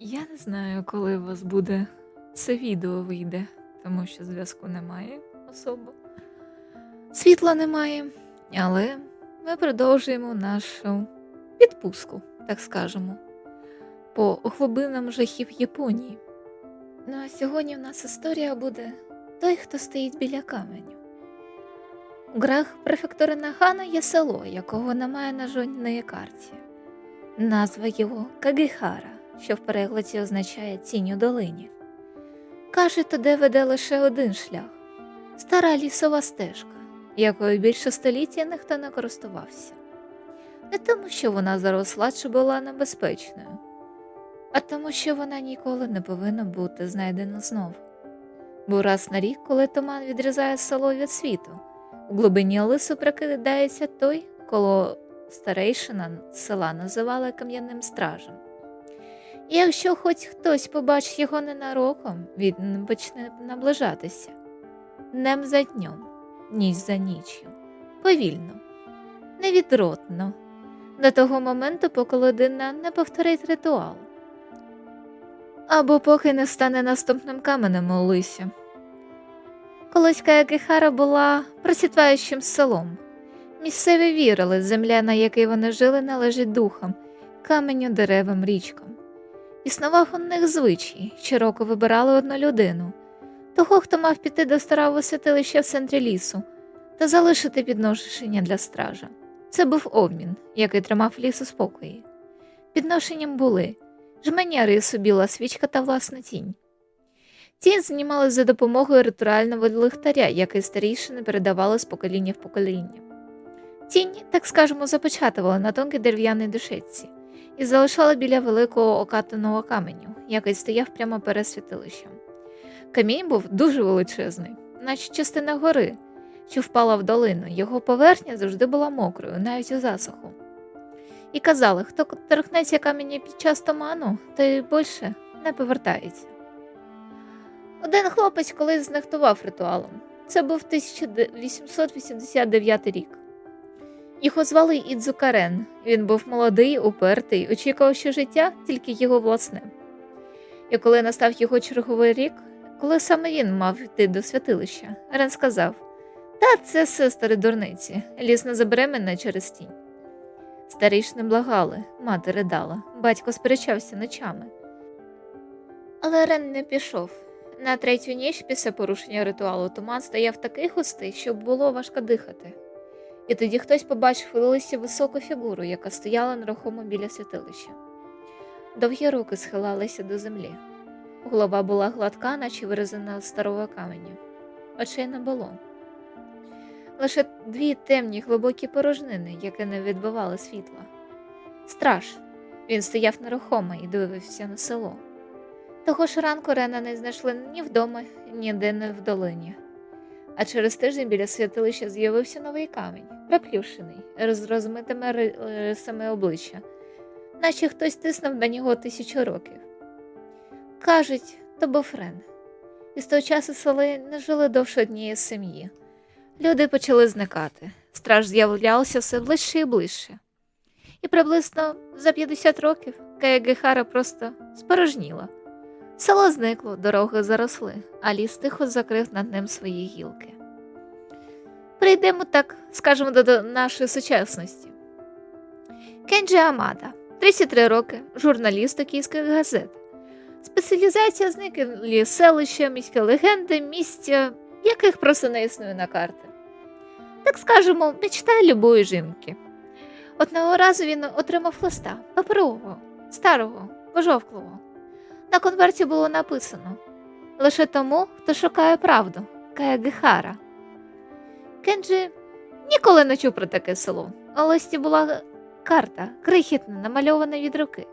Я не знаю, коли у вас буде це відео вийде, тому що зв'язку немає особо. Світла немає, але ми продовжуємо нашу відпустку, так скажемо, по глибинам жахів Японії. Ну а сьогодні в нас історія буде той, хто стоїть біля каменю. У грах префектури Нагана є село, якого немає на жодній карті. Назва його Кагіхара, що в перекладі означає тінь у долині. Каже, туди веде лише один шлях стара лісова стежка, якою більше століття ніхто не користувався. Не тому, що вона заросла чи була небезпечною, а тому, що вона ніколи не повинна бути знайдена знову. Бо раз на рік, коли туман відрізає село від світу, у глибині лису прикидається той, коло старейшина села називали кам'яним стражем. І якщо хоч хтось побачить його ненароком, він почне наближатися днем за днем, ніч за ніччю, повільно, невідротно, до того моменту, поки людина не повторить ритуал. Або поки не стане наступним каменем у лисі. Колись Каякихара була процвітаючим селом. Місцеві вірили, земля, на якій вони жили, належить духам, каменю, деревам, річкам. Існував у них звичай, щороку вибирали одну людину, того, хто мав піти до старого святилища в центрі лісу та залишити підношення для стража. Це був обмін, який тримав ліс у спокої. Підношенням були жменя рису, біла свічка та власна тінь. Тінь знімали за допомогою ритуального лихтаря, який старішини передавали з покоління в покоління. Тінь, так скажемо, запечатували на тонкій дерев'яній душечці і залишали біля великого окатаного каменю, який стояв прямо перед святилищем. Камінь був дуже величезний, наче частина гори, що впала в долину. Його поверхня завжди була мокрою, навіть у засуху. І казали, хто торкнеться каменя під час туману, той більше не повертається. Один хлопець колись знехтував ритуалом. Це був 1889 рік. Його звали Ідзукарен. Він був молодий, упертий, очікував, що життя тільки його власне. І коли настав його черговий рік, коли саме він мав йти до святилища, Рен сказав: Та це все старі дурниці, ліс не забере мене через тінь. Старішни благали, мати ридала, батько сперечався ночами. Але Рен не пішов. На третю ніч після порушення ритуалу туман стояв такий густий, що було важко дихати. І тоді хтось побачив у лисі високу фігуру, яка стояла нерухомо біля святилища. Довгі руки схилалися до землі. Голова була гладка, наче вирізана з старого каменю. Очей не було. Лише дві темні глибокі порожнини, які не відбивали світла. Страж. Він стояв нерухомо і дивився на село. Того ж ранку Рена не знайшли ні вдома, ніде не в долині. А через тиждень біля святилища з'явився новий камінь, приплющений, з розмитими рисами обличчя, наче хтось тиснув на нього тисячу років. Кажуть, то був Рен. І з того часу сели не жили довше однієї сім'ї. Люди почали зникати, страж з'являвся все ближче і ближче. І приблизно за 50 років Каягихара просто спорожніла. Село зникло, дороги заросли, а ліс тихо закрив над ним свої гілки. Прийдемо так, скажемо, до нашої сучасності. Кенджі Амада, 33 роки, журналіст токійських газет. Спеціалізація зниклі селища, міські легенди, місця, яких просто не існує на карти. Так скажемо, мечта любої жінки. Одного разу він отримав листа паперового, старого, пожовклого. На конверті було написано лише тому, хто шукає правду, Каягихара. Кенджі ніколи не чув про таке село, а в листі була карта, крихітна, намальована від руки.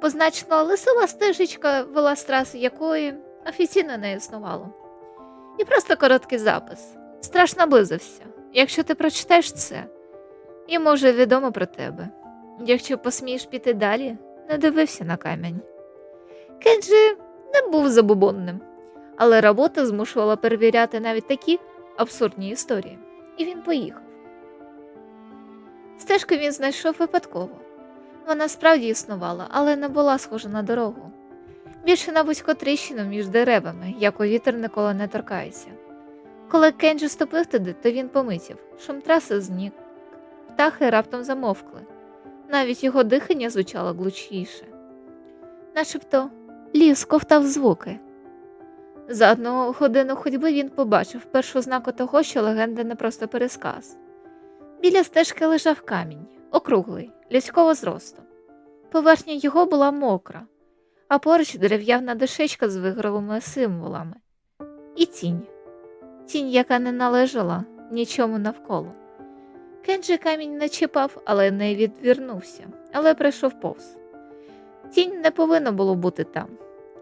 Позначено лисова стежечка вела з траси якої офіційно не існувало. І просто короткий запис. Страш наблизився. Якщо ти прочитаєш це, йому вже відомо про тебе. Якщо посмієш піти далі, не дивився на камінь. Кенджі не був забубонним, але робота змушувала перевіряти навіть такі абсурдні історії, і він поїхав. Стежку він знайшов випадково. Вона справді існувала, але не була схожа на дорогу. Більше на вузьку тріщину між деревами, яку вітер ніколи не торкається. Коли Кенджі ступив туди, то він помитів, шум траси зник, птахи раптом замовкли. Навіть його дихання звучало глучніше. Начебто ліс ковтав звуки. За одну годину ходьби він побачив першу ознаку того, що легенда не просто пересказ. Біля стежки лежав камінь, округлий, людського зросту. Поверхня його була мокра, а поруч дерев'яна дощечка з вигравими символами. І тінь. Тінь, яка не належала нічому навколо. Кенджі камінь не чіпав, але не відвірнувся, але прийшов повз. Тінь не повинно було бути там.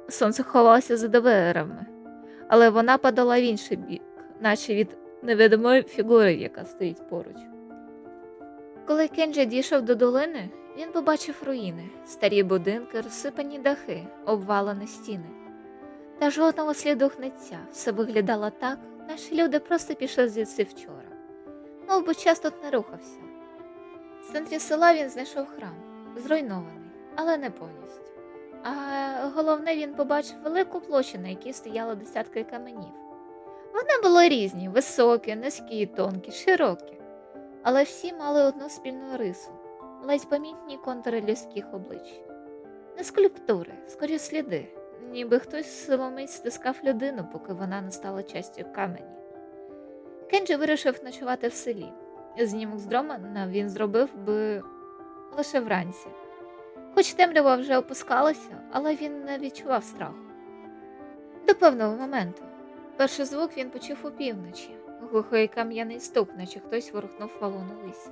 Сонце ховалося за деревами, але вона падала в інший бік, наче від невидимої фігури, яка стоїть поруч. Коли Кенджі дійшов до долини, він побачив руїни, старі будинки, розсипані дахи, обвалені стіни. Та жодного сліду гниття все виглядало так, наче люди просто пішли звідси вчора. Мов би час тут не рухався. В центрі села він знайшов храм, зруйнований, але не повністю. А головне, він побачив велику площу, на якій стояло десятки каменів. Вони були різні, високі, низькі, тонкі, широкі, але всі мали одну спільну рису, ледь помітні контури людських облич. Не скульптури, скорі сліди, ніби хтось силомить стискав людину, поки вона не стала частю камені. Кенджі вирішив ночувати в селі. Знімок з Дромана він зробив би лише вранці. Хоч темрява вже опускалася, але він не відчував страху. До певного моменту. Перший звук він почув опівночі, глухий кам'яний стук, наче хтось ворухнув валу на лисі.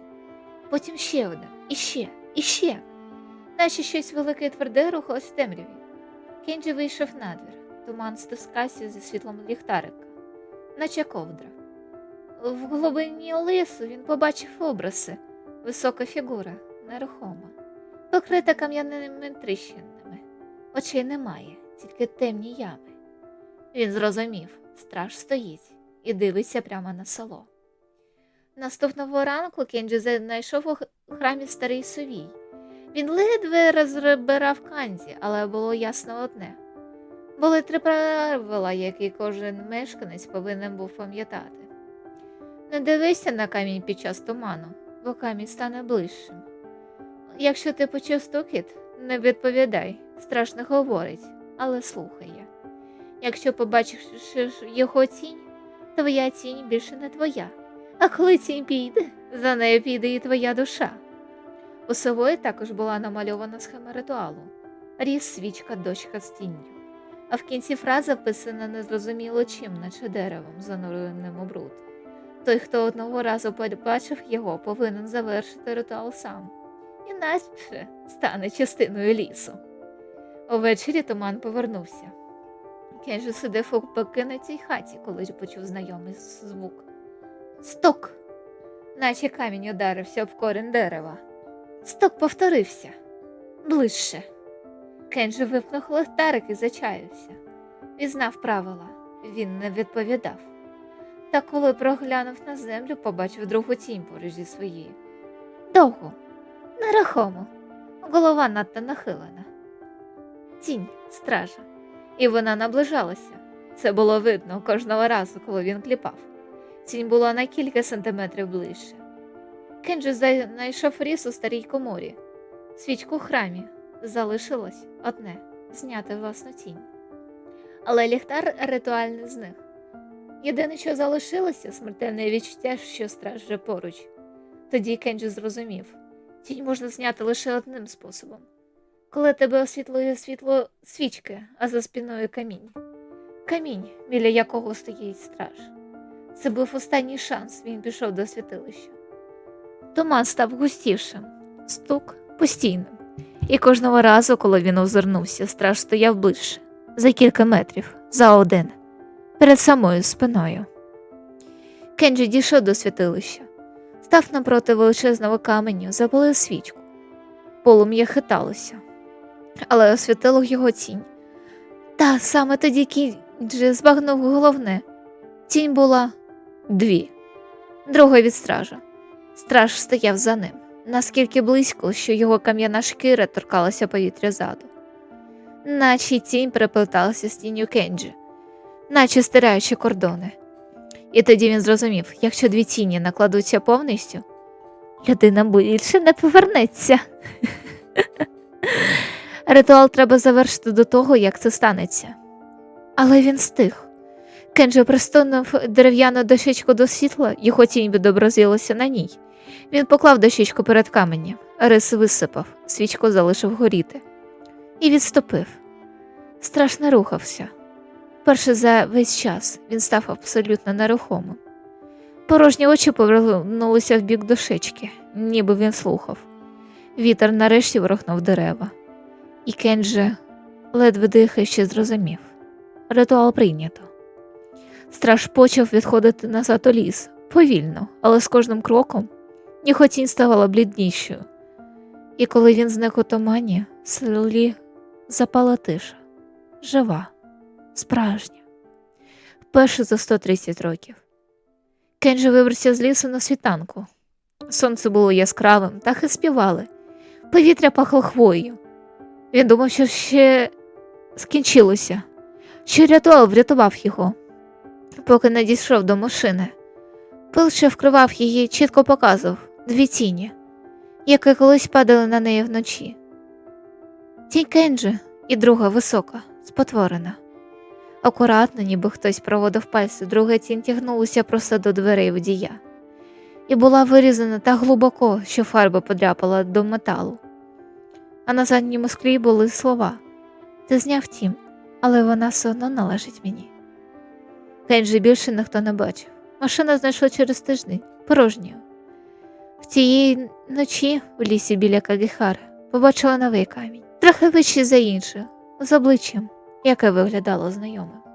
Потім ще один, і ще, і ще, наче щось велике і тверде рухалось в темряві. Кенджі вийшов надвір, туман стискався зі світлом ліхтарика, наче ковдра. В глибині лису він побачив образи, висока фігура, нерухома, покрита кам'яними тріщинами. Очей немає, тільки темні ями. Він зрозумів, страж стоїть і дивиться прямо на село. Наступного ранку Кенджі знайшов у храмі старий совій. Він ледве розбирав канзі, але було ясно одне. Були три правила, які кожен мешканець повинен був пам'ятати. Не дивися на камінь під час туману, бо камінь стане ближчим. Якщо ти почув стукіт, не відповідай, страшно говорить, але слухає. Якщо побачиш його тінь, твоя тінь більше не твоя. А коли тінь піде, за нею піде і твоя душа. У сової також була намальована схема ритуалу ріс, свічка, дочка з тінню. А в кінці фраза вписана незрозуміло чим, наче деревом, зануреним у бруд. Той, хто одного разу побачив його, повинен завершити ритуал сам, іначе стане частиною лісу. Увечері туман повернувся. Кенджі сидив у покинутій хаті, коли почув знайомий звук. Сток, наче камінь ударився об корінь дерева. Сток повторився ближче. Кенджі випнув лихтарик і зачаявся. Візнав правила, він не відповідав. Та коли проглянув на землю, побачив другу тінь поруч зі своєю. Довго, нерухомо, голова надто нахилена. Тінь стража, і вона наближалася. Це було видно кожного разу, коли він кліпав. Тінь була на кілька сантиметрів ближче. Кенджі знайшов ріс у старій коморі. Свічку в храмі залишилось одне зняти власну тінь. Але ліхтар ритуальний з них. Єдине, що залишилося, смертельне відчуття, що страж вже поруч. Тоді Кенджі зрозумів тінь можна зняти лише одним способом. Коли тебе освітлює світло свічки, а за спиною камінь. Камінь, біля якого стоїть страж. Це був останній шанс, він пішов до святилища. Туман став густішим, стук постійним. І кожного разу, коли він озирнувся, страж стояв ближче, за кілька метрів, за один, перед самою спиною. Кенджі дійшов до святилища, став напроти величезного каменю, запалив свічку. Полум'я хиталося, але освітило його тінь. Та саме тоді Кенджі збагнув головне. Тінь була дві, друга від стража. Страж стояв за ним. наскільки близько, що його кам'яна шкіра торкалася повітря ззаду. Наче тінь переплеталася з тінню Кенджі, наче стираючи кордони. І тоді він зрозумів, якщо дві тіні накладуться повністю, людина більше не повернеться. Ритуал треба завершити до того, як це станеться. Але він стих. Кенджі пристунув дерев'яну дощечку до світла, його тінь відобразилася на ній. Він поклав дощечку перед каменем, рис висипав, свічку залишив горіти і відступив. Страшно рухався. Перше за весь час він став абсолютно нерухомим. Порожні очі повернулися в бік дощечки, ніби він слухав. Вітер нарешті ворухнув дерева, і Кенджі, ледве дихаючи, зрозумів. Ритуал прийнято. Страж почав відходити назад у ліс, повільно, але з кожним кроком його тінь ставала бліднішою. І коли він зник у тумані, в селі запала тиша, жива, справжня, вперше за 130 років. Кенджі вибрався з лісу на світанку. Сонце було яскравим, птахи співали, повітря пахло хвоєю. Він думав, що ще скінчилося, що рятував врятував його, поки не дійшов до машини. Пил, що вкривав її, чітко показував дві тіні, які колись падали на неї вночі. Тінь Кенджі і друга висока, спотворена. Акуратно, ніби хтось проводив пальці, друга тінь тягнулася просто до дверей водія, і була вирізана так глибоко, що фарба подряпала до металу. А на задньому склі були слова Ти зняв тім, але вона все одно належить мені. Кенджі більше ніхто не бачив. Машина знайшла через тиждень порожньою. В тієї ночі в лісі біля Кагіхари побачила новий камінь, трохи вищий за інший, з обличчям, яке виглядало знайомим.